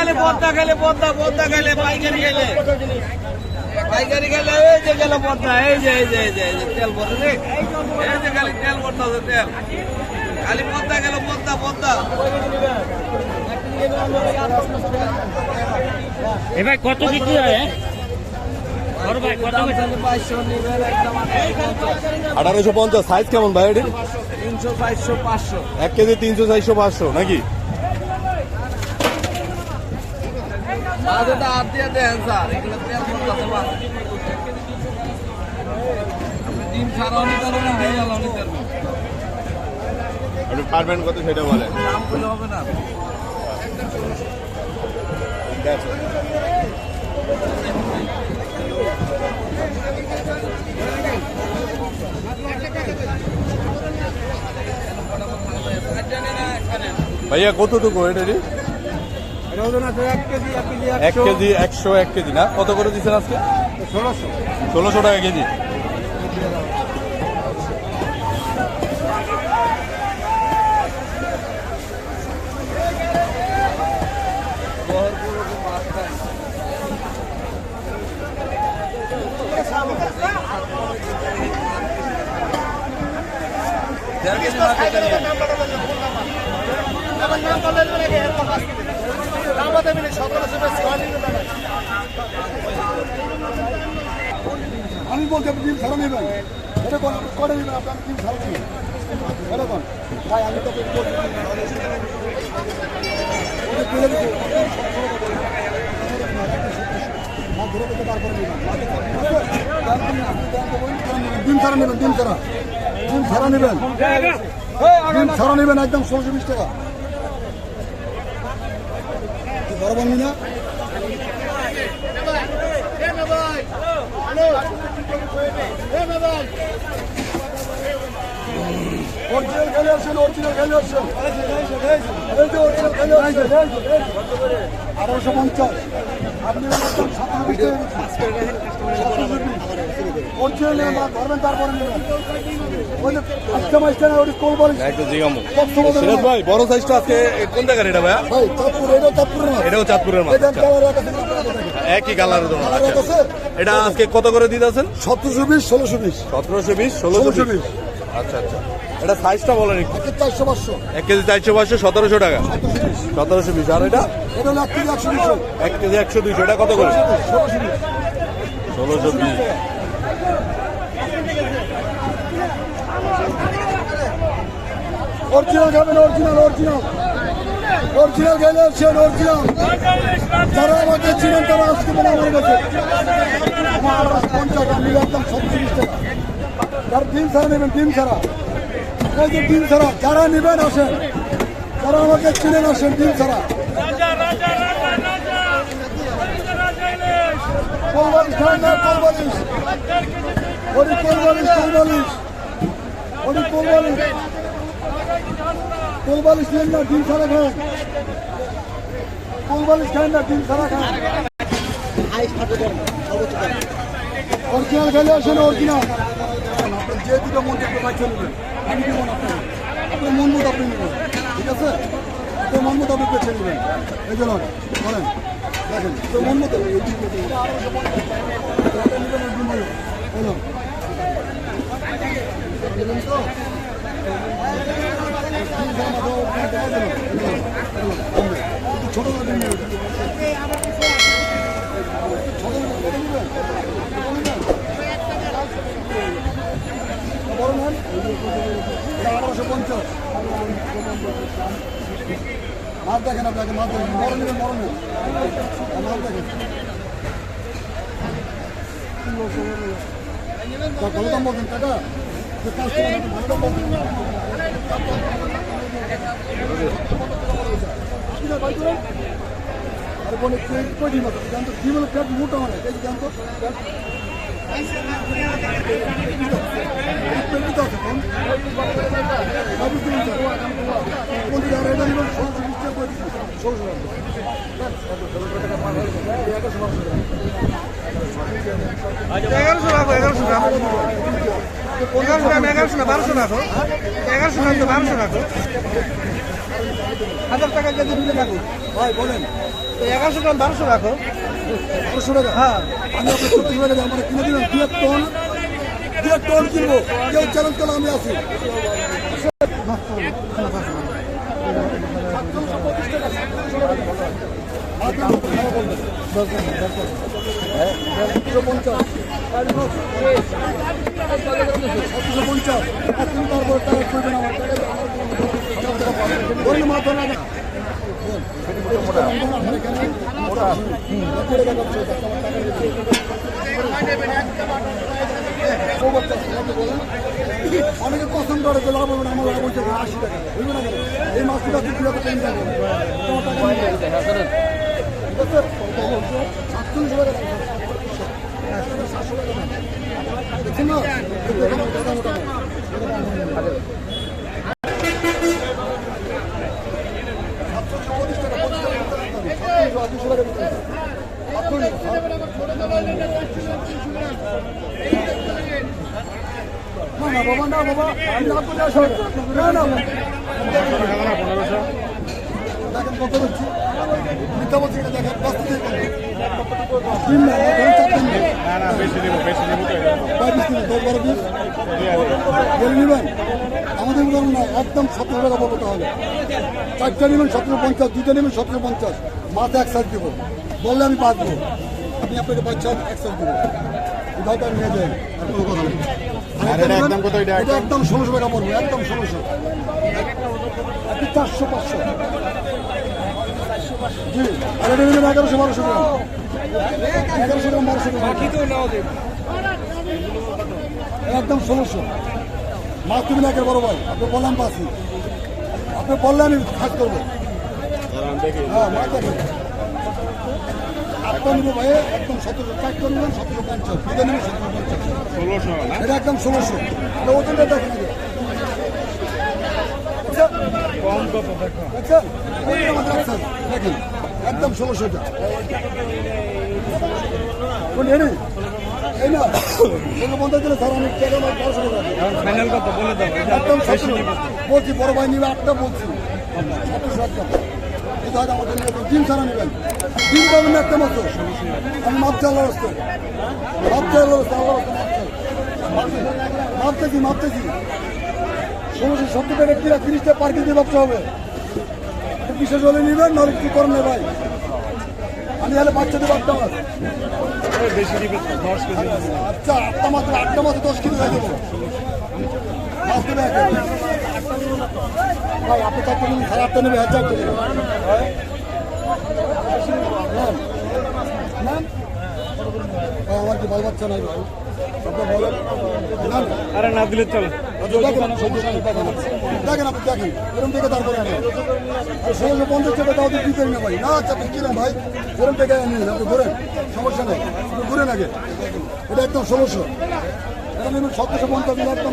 গেলে পদ্মা গেলে পদ্মা পদ্মা গেলে পাইকারি গেলে। পাইকারি গেলে এই যে গেল পদ্মা এই যে এই যে এই যে তেল ভরে এই যে খালি তেল ভরতেছে তেল। খালি পদ্মা গেল পদ্মা পদ্মা। এ ভাই কত বিক্রি হয় হ্যাঁ? আঠারোশো পঞ্চাশ সাইজ কেমন ভাই এটির? তিনশো চারশো পাঁচশো। এক কেজি তিনশো চারশো পাঁচশো নাকি? মাঝেটা দিয়ে দেন স্যার। এগুলো তেল আপনি পারবেন কত সেটা বলেন। দাম বলে হবে না। ভাইয়া কতটুকু এটারই এক কেজি একশো। এক কেজি না? কত করে দিচ্ছেন আজকে? ষোলোশো। ষোলোশো টাকা কেজি। আমি বলতে আপনি ডিম ছাড়া নেবেন। এটা করে নেবেন আপনি আমি ডিম ছাড়া নেবেন। ভাই আমি তো বলছি ডিম ছাড়া নেবেন। ডিম ছাড়া ডিম ছাড়া। নেবেন। ডিম ছাড়া নেবেন, একদম ষোলোশো বিশ টাকা। বরাবর বন্ধু না Hey, my আসছেন অরিজিনাল খেলে আসছেন অরিজিনাল খেলে আসছেন আঠারোশো পঞ্চাশ আপনি অরিজিনাল ধরবেন তারপরে নেবেন ভাই বড় সাইজটা আজকে কোন জায়গার এটা ভাইয়া ভাই এটাও চাঁদপুরের মাছ। একই কালার এটা আজকে কত করে দিতেছেন সতেরোশো বিশ ষোলোশো বিশ সতেরোশো বিশ ষোলোশো বিশ আচ্ছা আচ্ছা এটা সাইজটা বলেন একটু। চারশো পাঁচশো। এক কেজি চারশো পাঁচশো সতেরোশো টাকা। সতেরোশো বিশ আর এটা? এক কেজি একশো দুইশো। এটা কত করে? ষোলোশো বিশ অরিজিনাল খাবেন অরিজিনাল অরিজিনাল অরিজিনাল গেলে আসছেন অরিজিনাল যারা আমাকে চিনেন তারা আসতে পারে আমার কাছে আমার পঞ্চাশ আমি একদম সবচেয়ে টাকা। যারা ডিম ছাড়া নেবেন ডিম ছাড়া। এই যে ডিম ছাড়া যারা নেবেন আসেন যারা আমাকে চিনেন আসেন ডিম ছাড়া কোলবালিশ খান না কোলবালিশ ওটি কোলবালিশ কোলবালিশ ওটি কোলবালিশ কোলবালিশ নেন না ডিম ছাড়া খান কোলবালিশ খান না ডিম ছাড়া খান অরিজিনাল খেলে আসেন অরিজিনাল আপনার যে দুটো মন চাপে বাইছে নেবেন আমি দিব না আপনার মন মতো আপনি নেবেন ঠিক আছে আপনার মন মতো আপনি বেছে নেবেন এই জন্য বলেন দেখেন তো মন মতো তো? ছোট করে নিয়ে বড় নেন আঠারোশো পঞ্চাশ মাছ দেখেন আপনাকে মাছ দেখেন বড় নেবেন বড় নেন মাছ দেখেন ভালো দাম বলছেন টাকা ভালো দাম বলছেন কিনা বাই করেন কই জানতো এগারোশো রাখো। এগারোশো রাখো এগারোশো রাখো, এগারোশো না বারোশো রাখো। এগারোশো রাখো বারোশো রাখো হাজার টাকা কেজি দিলে রাখো ভাই, বলেন। এগারোশো গ্রাম বারোশো রাখো বারোশো টাকা হ্যাঁ আমি আপনার চব্বিশ টাকা দিয়ে আমার কিনে দিলাম দু এক টন দু এক টন কিনবো কেউ চ্যালেঞ্জ করলে আমি সাতশো পঞ্চাশ পঞ্চাশ এখন তারপর টাকা করবেন আমার টাকা বললে মাথা না অনেকে পছন্দ করে যে লাভ হবে না, আমার লাভ হচ্ছে আশি টাকা এই মাছটা তুই কীভাবে টেন টাকা? সাতচল্লিশ না না বাবা না বাবা আমি লাভ করে আসো না না দেখেন কত বলছি মিথ্যা বলছি এটা দেখেন বাস্তব তিন না ধরুন চার তিন না। না বেশি বেশি দশ বারো বলে নেবেন আমাদের উদাহরণ না একদম সতেরো টাকা পাবো তাহলে। চারটা নেবেন সতেরো পঞ্চাশ দুটো নেবেন সতেরো পঞ্চাশ। মাথা এক সাইড দেবো বললে আমি বাঁচবো। আমি আপনাকে সাইড দেবো দাওটা নিয়ে যাই। আর কোনো কথা নেই। এটা একদম ষোলোশো টাকা পড়বে একদম ষোলোশো। চারশো পাঁচশো। জি আর এটা নেবেন এগারোশো বারোশো গ্রাম এগারোশো গ্রাম বারোশো গ্রাম একদম ষোলোশো। মাছ তুমি একের বড় ভাই? আপনি বললাম পাচ্ছি আপনি বললে আমি খাস করব। হ্যাঁ মাছ দেখেন। একদম সতেরো চারটা নেবেন সতেরো পঞ্চাশ দুটো নেবেন সতেরো পঞ্চাশ ষোলোশো না? এটা একদম ষোলোশো। এটা ওজনটা দেখেন আগে কম কত দেখো। ওই আমাদের দেখেন একদম ষোলোশো এটা। কোন এনে এই না। পঞ্চাশ দিলে স্যার আমি টাকা আমার বারোশো ফাইনাল কত বলে দাও একদম বলছি বড় ভাই নিবে আটটা বলছি। সতেরোশো আটটা। এটা হয়তো আমাদের ডিম ছাড়া নেবেন। ডিম পাবেন একটা মতো আমি রাস্তে মাপছি আল্লাহ রাস্তে আল্লাহ রাস্তে মাপতেছি মাপতেছি ষোলোশো সত্তর টাকা কিনা তিরিশটা পার্কিং দিয়ে ভাবতে হবে। বিশেষ হলে নেবেন নাহলে কি করেন না ভাই। আমি তাহলে বাচ্চাদের ভাবতে আমার কেজি। আচ্ছা আটটা মাত্র আটটা মাত্র দশ কিলো হয়ে কেজি। ভাই আপনি চারটে নিন সাড়ে আটটা নেবে হাজার। ভাই, আমার কি নাই ভাই? নেন। আরে না দিলে চলো। দেখেন দেখেন আপনি দেখেন এরকম থেকে তারপরে আনেন। ষোলোশো পঞ্চাশ টাকা তাও দিতে না ভাই না আচ্ছা কিনেন ভাই এরকম থেকে নিন আপনি ঘুরেন সমস্যা নেই আপনি ঘুরেন আগে। এটা একদম ষোলোশো এটা নেবেন সতেরোশো পঞ্চাশ একদম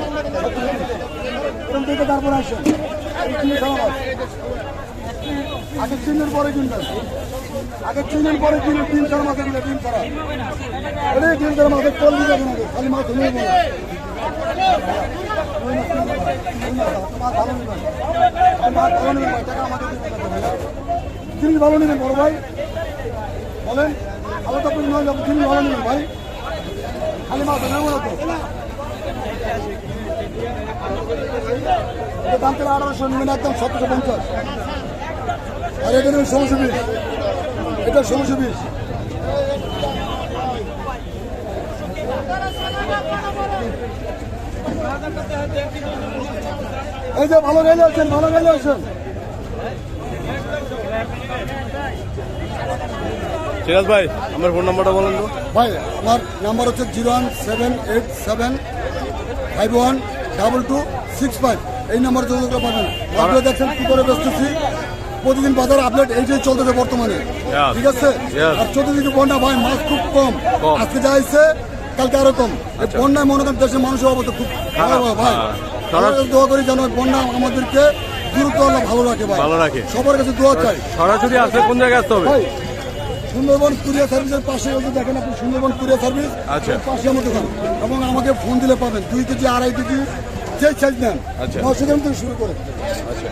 এরকম থেকে তারপরে আসেন। কিনে। আগে চিনের পরে কিনবেন আগে চিনের পরে কিনে ডিম ছাড়া মাছ কিনে ডিম ছাড়া এটা ছাড়া মাছের কল দিয়ে যাবেন আগে খালি মাছ নিয়ে বলে জিনিস ভালো নেবেন বড় ভাই। বলেন, আলাদা করে নয় জিনিস ভালো নেবেন ভাই। খালি মাছ নেব না তো। দাম পেলে আঠারোশো নেবেন একদম সতেরোশো পঞ্চাশ। আর এটা নেবেন ষোলোশো বিশ। এটা ষোলোশো বিশ। এই যে ভালো গেলে আছেন ভালো গেলে আছেন সিরাজ ভাই আমার ফোন নাম্বারটা বলেন তো। ভাই আমার নাম্বার হচ্ছে zero one seven eight seven five one double two six five এই নাম্বার যোগাযোগ করে পাবেন আপনি দেখছেন কি করে ব্যস্তছি প্রতিদিন বাজার আপডেট এইটাই চলতেছে বর্তমানে। ঠিক আছে. আর চতুর্দিকে বন্যা ভাই মাছ খুব কম। আজকে যা হয়েছে কালকে আরও কম। এই বন্যায় মনে করেন দেশের মানুষের অবস্থা খুব খারাপ। হয় ভাই। হ্যাঁ। দোয়া করি যেন বন্যা আমাদেরকে দ্রুত আল্লাহ ভালো রাখে ভাই। ভালো রাখে। সবার কাছে দোয়া চাই। সরাসরি আসলে কোন জায়গায় আসতে হবে? সুন্দরবন কুরিয়ার সার্ভিসের পাশে যদি দেখেন আপনি সুন্দরবন কুরিয়ার সার্ভিস আচ্ছা। পাশে আমার দোকান। এবং আমাকে ফোন দিলে পাবেন। দুই কেজি আড়াই কেজি যে সাইজ নেন। নশো গ্রাম থেকে শুরু করে। আচ্ছা।